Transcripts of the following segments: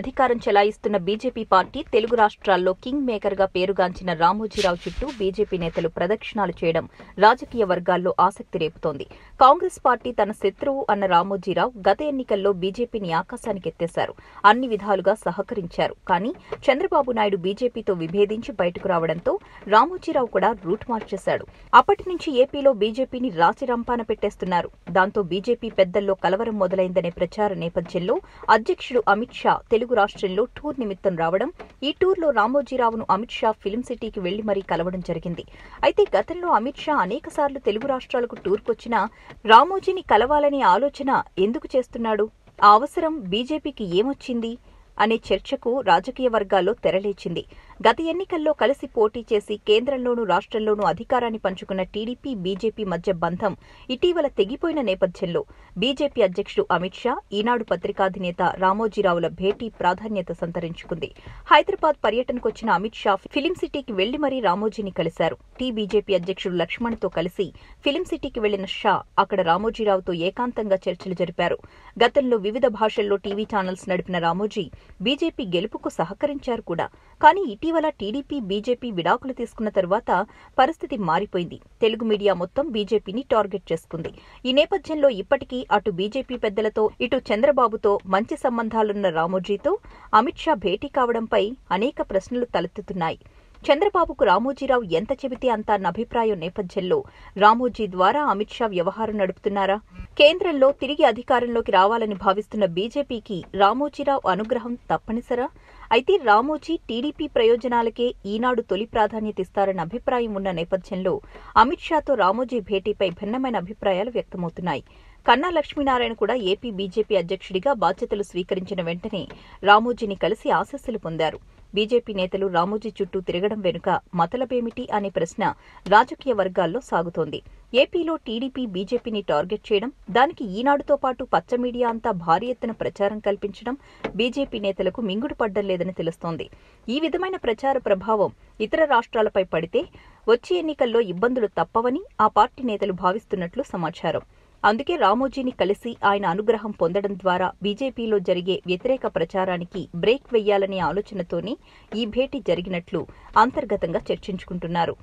అధికారం చెలాయిస్తున్న BJP party Telugu రాష్ట్రాల్లో king మేకర్గా పేరుగాంచిన రామోజీరావు చుట్టూ బీజేపీ నేతలు ప్రదక్షిణాలు చేయడం రాజకీయ వర్గాల్లో ఆసక్తి రేపుతోంది. కాంగ్రెస్ పార్టీ తన శత్రువు అన్న రామోజీరావు గత ఎన్నికల్లో బీజేపీని ఆకాశానికి ఎత్తేశారు. అన్ని విధాలుగా సహకరించారు. కానీ చంద్రబాబు నాయుడు బీజేపీతో విభేదించి బయటకు రావడంతో రామోజీరావు కూడా రూట్ మార్చేశాడు అప్పటి నుంచి ఏపీలో బీజేపీని రాచి రంపాన పెట్టేస్తున్నారు. దాంతో బీజేపీ పెద్దల్లో కలవరం మొదలైందనే ప్రచార నేపథ్యంలో అధ్యక్షుడు అమిత్ షా తెలుగు రాష్ట్రంలో టూర్ నిమిత్తం రావడం ఈ టూర్లో రామోజీరావును అమిత్ షా ఫిల్మ్ సిటీకి వెళ్ళి మరీ కలవడం జరిగింది. అయితే గతంలో అమిత్ షా అనేక సార్లు తెలుగు రాష్ట్రాలకు టూర్కొచ్చినా రామోజీని కలవాలనే ఆలోచన ఎందుకు చేస్తున్నాడు? ఆ అవసరం బీజేపీకి ఏమొచ్చింది? అనే చర్చకు రాజకీయ వర్గాల్లో తెరలేచింది. గత ఎన్నికల్లో కలిసి పోటీ చేసి కేంద్రంలోనూ రాష్ట్రంలోనూ అధికారాన్ని పంచుకున్న టీడీపీ బీజేపీ మధ్య బంధం ఇటీవల తెగిపోయిన నేపథ్యంలో బీజేపీ అధ్యక్షుడు అమిత్ షా ఈనాడు పత్రికాధినేత రామోజీరావుల భేటీ ప్రాధాన్యత సంతరించుకుంది. హైదరాబాద్ పర్యటనకొచ్చిన అమిత్ షా ఫిలిం సిటీకి వెళ్ళి మరీ రామోజీని కలిశారు. టీ బీజేపీ అధ్యక్షుడు లక్ష్మణ్తో కలిసి ఫిలిం సిటీకి వెళ్ళిన షా అక్కడ రామోజీరావుతో ఏకాంతంగా చర్చలు జరిపారు. గతంలో వివిధ భాషల్లో టీవీ ఛానల్స్ నడిపిన రామోజీ బీజేపీ గెలుపుకు సహకరించారు కూడా. కానీ ఇటీవల టీడీపీ బీజేపీ విడాకులు తీసుకున్న తరువాత పరిస్థితి మారిపోయింది. తెలుగు మీడియా మొత్తం బీజేపీని టార్గెట్ చేసుకుంది. ఈ నేపథ్యంలో ఇప్పటికీ అటు బీజేపీ పెద్దలతో ఇటు చంద్రబాబుతో మంచి సంబంధాలున్న రామోజీతో అమిత్ షా భేటీ కావడంపై అనేక ప్రశ్నలు తలెత్తుతున్నాయి. చంద్రబాబుకు రామోజీరావు ఎంత చెబితే అంత అన్న అభిప్రాయం నేపథ్యంలో రామోజీ ద్వారా అమిత్ షా వ్యవహారం నడుపుతున్నారా? కేంద్రంలో తిరిగి అధికారంలోకి రావాలని భావిస్తున్న బీజేపీకి రామోజీరావు అనుగ్రహం తప్పనిసరా? అయితే రామోజీ టీడీపీ ప్రయోజనాలకే ఈనాడు తొలి ప్రాధాన్యత ఇస్తారన్న అభిప్రాయం ఉన్న నేపథ్యంలో అమిత్ షాతో రామోజీ భేటీపై భిన్నమైన అభిప్రాయాలు వ్యక్తమవుతున్నాయి. కన్నా లక్ష్మీనారాయణ కూడా ఏపీ బీజేపీ అధ్యక్షుడిగా బాధ్యతలు స్వీకరించిన వెంటనే రామోజీని కలిసి ఆశస్సులు పొందారు. బీజేపీ నేతలు రామోజీ చుట్టూ తిరగడం వెనుక మతలబేమిటి అనే ప్రశ్న రాజకీయ వర్గాల్లో సాగుతోంది. ఏపీలో టీడీపీ బీజేపీని టార్గెట్ చేయడం దానికి ఈనాడుతో పాటు పచ్చ మీడియా అంతా భారీ ఎత్తున ప్రచారం కల్పించడం బీజేపీ నేతలకు మింగుడు పడ్డం లేదని తెలుస్తోంది. ఈ విధమైన ప్రచార ప్రభావం ఇతర రాష్ట్రాలపై పడితే వచ్చే ఎన్నికల్లో ఇబ్బందులు తప్పవని ఆ పార్టీ నేతలు భావిస్తున్నట్లు సమాచారం. అందుకే రామోజీని కలిసి ఆయన అనుగ్రహం పొందడం ద్వారా బీజేపీలో జరిగే వ్యతిరేక ప్రచారానికి బ్రేక్ వెయ్యాలనే ఆలోచనతోనే ఈ భేటీ జరిగినట్లు అంతర్గతంగా చర్చించుకుంటున్నారు.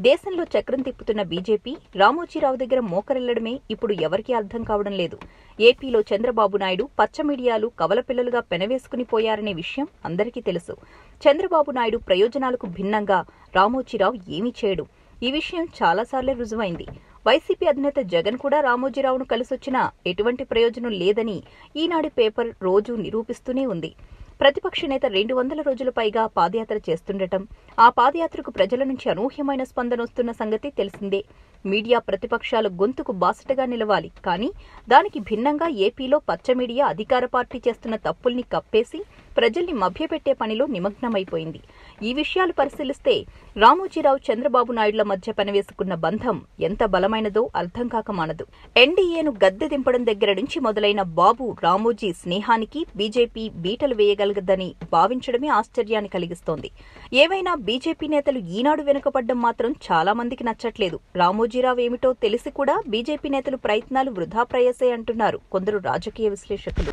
దేశంలో చక్రం తిప్పుతున్న బీజేపీ రామోజీరావు దగ్గర మోకరిల్లడమే ఇప్పుడు ఎవరికీ అర్థం కావడం లేదు. ఏపీలో చంద్రబాబు నాయుడు పచ్చ మీడియాలు కవలపిల్లలుగా పెనవేసుకుని పోయారనే విషయం అందరికీ తెలుసు. చంద్రబాబు నాయుడు ప్రయోజనాలకు భిన్నంగా రామోజీరావు ఏమీ చేయడు. ఈ విషయం చాలాసార్లే రుజువైంది. వైసీపీ అధినేత జగన్ కూడా రామోజీరావును కలిసొచ్చినా ఎటువంటి ప్రయోజనం లేదని ఈనాడు పేపర్ రోజూ నిరూపిస్తూనే ఉంది. ప్రతిపక్ష నేత రెండు వందల రోజుల పైగా పాదయాత్ర చేస్తుండటం ఆ పాదయాత్రకు ప్రజల నుంచి అనూహ్యమైన స్పందన వస్తున్న సంగతి తెలిసిందే. మీడియా ప్రతిపక్షాల గొంతుకు బాసటగా నిలవాలి. కానీ దానికి భిన్నంగా ఏపీలో పచ్చ మీడియా అధికార పార్టీ చేస్తున్న తప్పుల్ని కప్పేసి ప్రజల్ని మభ్యపెట్టే పనిలో నిమగ్నమైపోయింది. ఈ విషయాలు పరిశీలిస్తే రామోజీరావు చంద్రబాబు నాయుడుల మధ్య పనివేసుకున్న బంధం ఎంత బలమైనదో అర్థం కాక మానదు. ఎన్డీఏను గద్దె దింపడం దగ్గర నుంచి మొదలైన బాబు రామోజీ స్నేహానికి బీజేపీ బీటలు వేయగలగదని భావించడమే ఆశ్చర్యాన్ని కలిగిస్తోంది. ఏవైనా బీజేపీ నేతలు ఈనాడు వెనుకపడ్డం మాత్రం చాలా మందికి నచ్చట్లేదు. రామోజీరావు ఏమిటో తెలిసి కూడా బీజేపీ నేతలు ప్రయత్నాలు వృధా ప్రయాసే అంటున్నారు కొందరు రాజకీయ విశ్లేషకులు.